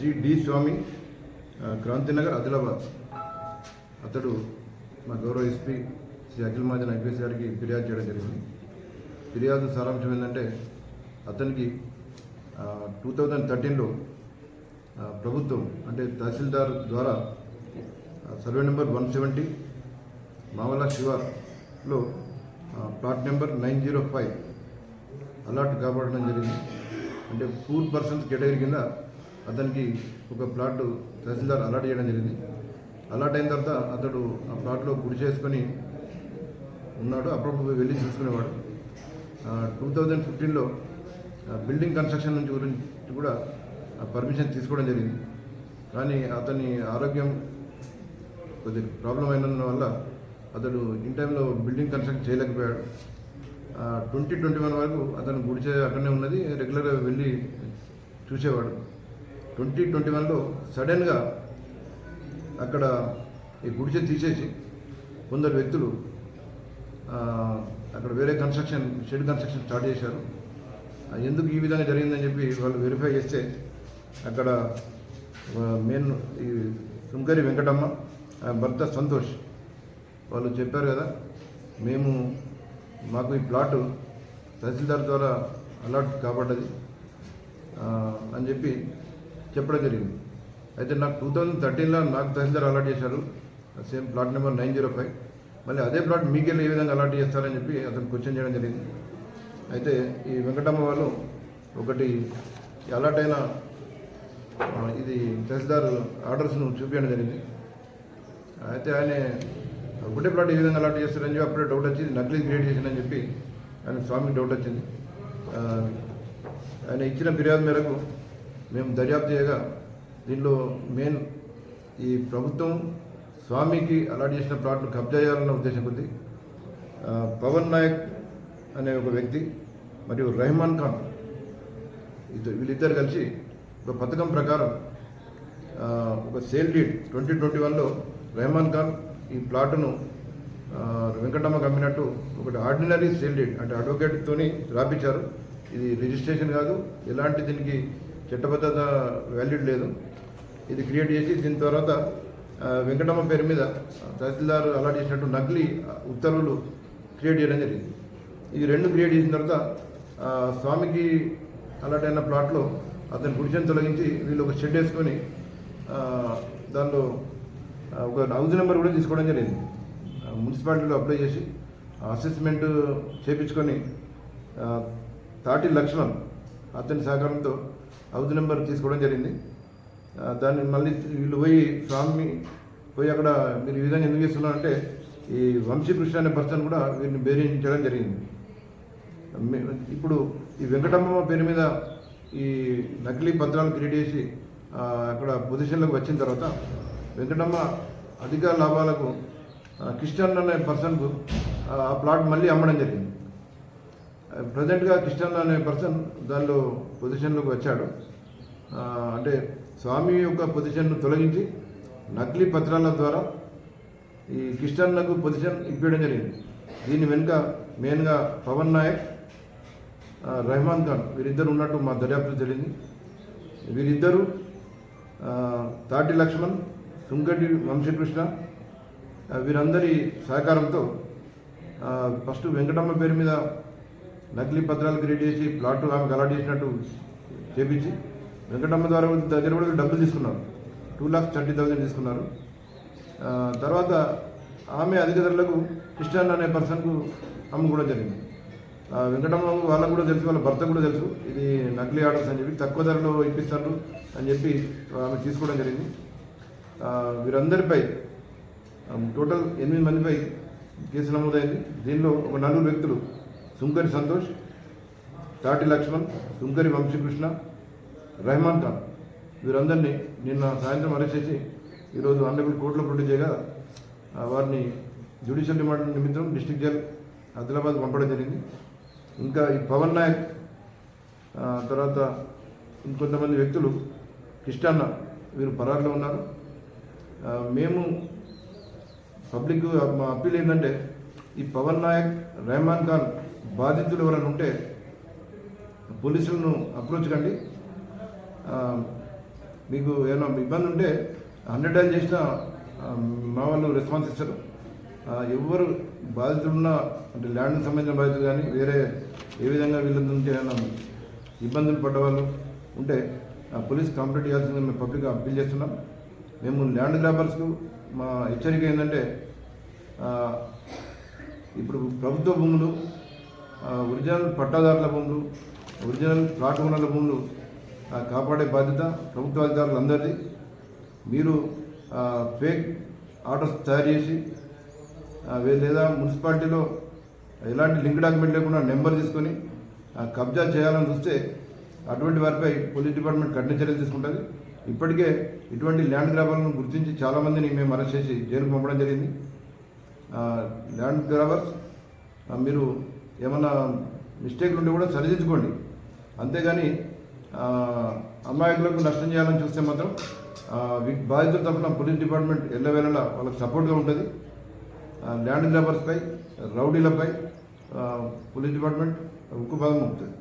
Shri D Swami Krantinagar Adilabad. అతడు మా గౌరవ ఎస్పీ శ్రీ అఖిల్ మహాజన్ ఐపీఎస్ గారికి ఫిర్యాదు చేయడం జరిగింది. ఫిర్యాదు సారాంశం ఏంటంటే అతనికి టూ థౌజండ్ థర్టీన్లో ప్రభుత్వం అంటే తహసీల్దార్ ద్వారా survey number one seventy Mavala శివార్లో plot number nine zero five allot కాబడడం జరిగింది. అంటే పూర్ పర్సన్స్ కేటగిరీ కింద అతనికి ఒక ప్లాట్ తహసీల్దార్ అలాట్ చేయడం జరిగింది. అలాట్ అయిన తర్వాత అతడు ఆ ప్లాట్లో గుడి చేసుకొని ఉన్నాడు. అప్పుడప్పుడు వెళ్ళి చూసుకునేవాడు. టూ థౌజండ్ ఫిఫ్టీన్లో బిల్డింగ్ కన్స్ట్రక్షన్ నుంచి గురించి కూడా పర్మిషన్ తీసుకోవడం జరిగింది. కానీ అతని ఆరోగ్యం కొద్ది ప్రాబ్లం అయినందు వల్ల అతడు ఇన్ టైంలో బిల్డింగ్ కన్స్ట్రక్ట్ చేయలేకపోయాడు. ట్వంటీ ట్వంటీ వన్ వరకు అతను గుడిచే అక్కడనే ఉన్నది. రెగ్యులర్గా వెళ్ళి చూసేవాడు. ట్వంటీ ట్వంటీ వన్లో సడన్గా అక్కడ ఈ గుడిసె తీసేసి కొందరు వ్యక్తులు అక్కడ వేరే కన్స్ట్రక్షన్ షెడ్ కన్స్ట్రక్షన్ స్టార్ట్ చేశారు. ఎందుకు ఈ విధంగా జరిగిందని చెప్పి వాళ్ళు వెరిఫై చేస్తే అక్కడ మెయిన్ ఈ సుంకరి వెంకటమ్మ భర్త సంతోష్ వాళ్ళు చెప్పారు కదా మేము మాకు ఈ ప్లాట్ తహసీల్దార్ ద్వారా అలాట్ కాబడ్డది. అని చెప్పి చెప్పడం జరిగింది. అయితే నాకు టూ థౌజండ్ థర్టీన్లో నాకు తహసీల్దార్ అలాట్ చేశారు. Same plot number nine zero five మళ్ళీ అదే ప్లాట్ మీకెళ్ళి ఏ విధంగా అలాట్ చేస్తారని చెప్పి అతను క్వశ్చన్ చేయడం జరిగింది. అయితే ఈ వెంకటమ్మ వాళ్ళు ఒకటి అలాట్ అయిన ఇది తహసీల్దార్ ఆర్డర్స్ను చూపించడం జరిగింది. అయితే ఆయన ఒకటే ప్లాట్ ఈ విధంగా అలాట్ చేస్తారని చెప్పి అప్పుడే డౌట్ వచ్చింది. నకిలీ క్రియేట్ చేసిందని చెప్పి ఆయన స్వామికి డౌట్ వచ్చింది. ఆయన ఇచ్చిన ఫిర్యాదు మేరకు మేము దర్యాప్తు చేయగా దీనిలో మెయిన్ ఈ ప్రభుత్వం స్వామికి అలాట్ చేసిన ప్లాట్ను కబ్జా చేయాలన్న ఉద్దేశం ఉంది పవన్ నాయక్ అనే ఒక వ్యక్తి మరియు రెహమాన్ ఖాన్ ఇద్దరు వీళ్ళిద్దరు కలిసి ఒక పథకం ప్రకారం ఒక సేల్ డీడ్ ట్వంటీ ట్వంటీ వన్లో రెహమాన్ ఖాన్ ఈ ప్లాట్ను వెంకటమ్మ అమ్మినట్టు ఒకటి ఆర్డినరీ సేల్ డీడ్ అంటే అడ్వకేట్తోని రాపించారు ఇది రిజిస్ట్రేషన్ కాదు. ఎలాంటి దీనికి చట్టబద్ధత వ్యాలిడ్ లేదు. ఇది క్రియేట్ చేసి దీని తర్వాత వెంకటమ్మ పేరు మీద తహసీల్దార్ అలాట్ చేసినట్టు నకిలీ ఉత్తర్వులు క్రియేట్ చేయడం జరిగింది. ఇది రెండు క్రియేట్ చేసిన తర్వాత స్వామికి అలాట్ అయిన ప్లాట్లో అతని గుడిచెని తొలగించి వీళ్ళు ఒక షెడ్ వేసుకొని దానిలో ఒక హౌస్ నెంబర్ కూడా తీసుకోవడం జరిగింది. మున్సిపాలిటీలో అప్లై చేసి అసెస్మెంట్ చేపించుకొని తాటి లక్షణం అతని సహకారంతో హౌస్ నెంబర్ తీసుకోవడం జరిగింది. దాన్ని మళ్ళీ వీళ్ళు పోయి స్వామి పోయి అక్కడ మీరు ఈ విధంగా ఎందుకు చేస్తున్నారంటే ఈ వంశీకృష్ణ అనే పర్సన్ కూడా వీరిని బేరించడం జరిగింది. ఇప్పుడు ఈ వెంకటమ్మ పేరు మీద ఈ నకిలీ పత్రాలు క్రియేట్ చేసి అక్కడ పొజిషన్లోకి వచ్చిన తర్వాత వెంకటమ్మ అధిక లాభాలకు కిష్టన్ అనే పర్సన్కు ఆ ప్లాట్ మళ్ళీ అమ్మడం జరిగింది. ప్రజెంట్గా కిషన్ అనే పర్సన్ దానిలో పొజిషన్లోకి వచ్చాడు. అంటే స్వామి యొక్క పొజిషన్ను తొలగించి నకిలీ పత్రాల ద్వారా ఈ కిషన్నకు పొజిషన్ ఇప్పించడం జరిగింది. దీని వెనుక మెయిన్గా పవన్ నాయక్ రెహమాన్ ఖాన్ వీరిద్దరు ఉన్నట్టు మా దర్యాప్తు జరిగింది. వీరిద్దరూ తాటి లక్ష్మణ్ సుంగటి వంశకృష్ణ వీరందరి సహకారంతో ఫస్ట్ వెంకటమ్మ పేరు మీద నకిలీ పత్రాలు క్రియేట్ చేసి ప్లాట్ ఆమెకు అలాట్ చేసినట్టు చేపించి వెంకటమ్మ ద్వారా దగ్గర కూడా డబ్బులు తీసుకున్నారు. టూ లాక్స్ థర్టీ థౌసండ్ తీసుకున్నారు. తర్వాత ఆమె అధిక ధరలకు క్రిస్టియన్ అనే పర్సన్కు అమ్ముకోవడం జరిగింది. వెంకటమ్మ వాళ్ళకు కూడా తెలుసు వాళ్ళ భర్త కూడా తెలుసు ఇది నకిలీ ఆర్డర్స్ అని చెప్పి తక్కువ ధరలో ఇప్పిస్తారు అని చెప్పి ఆమె తీసుకోవడం జరిగింది. వీరందరిపై టోటల్ ఎనిమిది మందిపై కేసు నమోదైంది. దీనిలో ఒక నలుగురు వ్యక్తులు సుంకరి సంతోష్ తాటి లక్ష్మణ్ సుంకరి వంశీకృష్ణ రెహమాన్ ఖాన్. వీరందరినీ నిన్న సాయంత్రం అరెస్ట్ చేసి ఈరోజు ఆనరబుల్ కోర్టులో ప్రొడ్యూస్ చేయగా వారిని జ్యుడిషియల్ రిమాండ్ నిమిత్తం డిస్ట్రిక్ట్ జైల్ ఆదిలాబాద్ పంపడం జరిగింది. ఇంకా ఈ పవన్ నాయక్ తర్వాత ఇంకొంతమంది వ్యక్తులు కిష్టాన్న వీరు పరారులో ఉన్నారు. మేము పబ్లిక్ మా అప్పీల్ ఏంటంటే ఈ పవన్ నాయక్ రెహమాన్ ఖాన్ బాధితులు ఎవరైనా ఉంటే పోలీసులను అప్రోచ్ కండి. మీకు ఏమైనా ఇబ్బంది ఉంటే హండ్రెడ్ డైల్ చేసినా మా వాళ్ళు రెస్పాన్స్ ఇస్తారు. ఎవరు బాధితులున్నా అంటే ల్యాండ్కి సంబంధించిన బాధితులు కానీ వేరే ఏ విధంగా వీళ్ళ నుంచి ఏమైనా ఇబ్బందులు పడ్డవాళ్ళు ఉంటే ఆ, పోలీస్ కంప్లైంట్ చేయాల్సిందని మేము పబ్లిక్ అప్పీల్ చేస్తున్నాం. మేము ల్యాండ్ గ్రాబర్స్కు మా హెచ్చరిక ఏంటంటే ఇప్పుడు ప్రభుత్వ భూములు ఒరిజినల్ పట్టాదారుల భూములు ఒరిజినల్ ప్లాట్ ఓనర్ల భూములు కాపాడే బాధ్యత ప్రభుత్వ అధికారులందరిది. మీరు ఫేక్ ఆర్డర్స్ తయారు చేసి లేదా మున్సిపాలిటీలో ఎలాంటి లింక్ డాక్యుమెంట్ లేకుండా నెంబర్ తీసుకొని కబ్జా చేయాలని చూస్తే అటువంటి వారిపై పోలీస్ డిపార్ట్మెంట్ కఠిన చర్యలు తీసుకుంటుంది. ఇప్పటికే ఇటువంటి ల్యాండ్ గ్రాబర్లను గుర్తించి చాలామందిని మేము అరెస్ట్ చేసి జైలుకు పంపడం జరిగింది. ల్యాండ్ గ్రాబర్స్ మీరు ఏమన్నా మిస్టేక్లు ఉంటే కూడా సరిదిద్దుకోండి. అంతేగాని ఆ, అమాయకులకు నష్టం చేయాలని చూస్తే మాత్రం ఆ, వీ- బాధితుల తరఫున పోలీస్ డిపార్ట్మెంట్ ఎల్లవేళలా వాళ్ళకి సపోర్ట్గా ఉంటుంది. ల్యాండ్ గ్రాబర్స్పై రౌడీలపై పోలీస్ డిపార్ట్మెంట్ ఉక్కు పదం మోపుతుంది.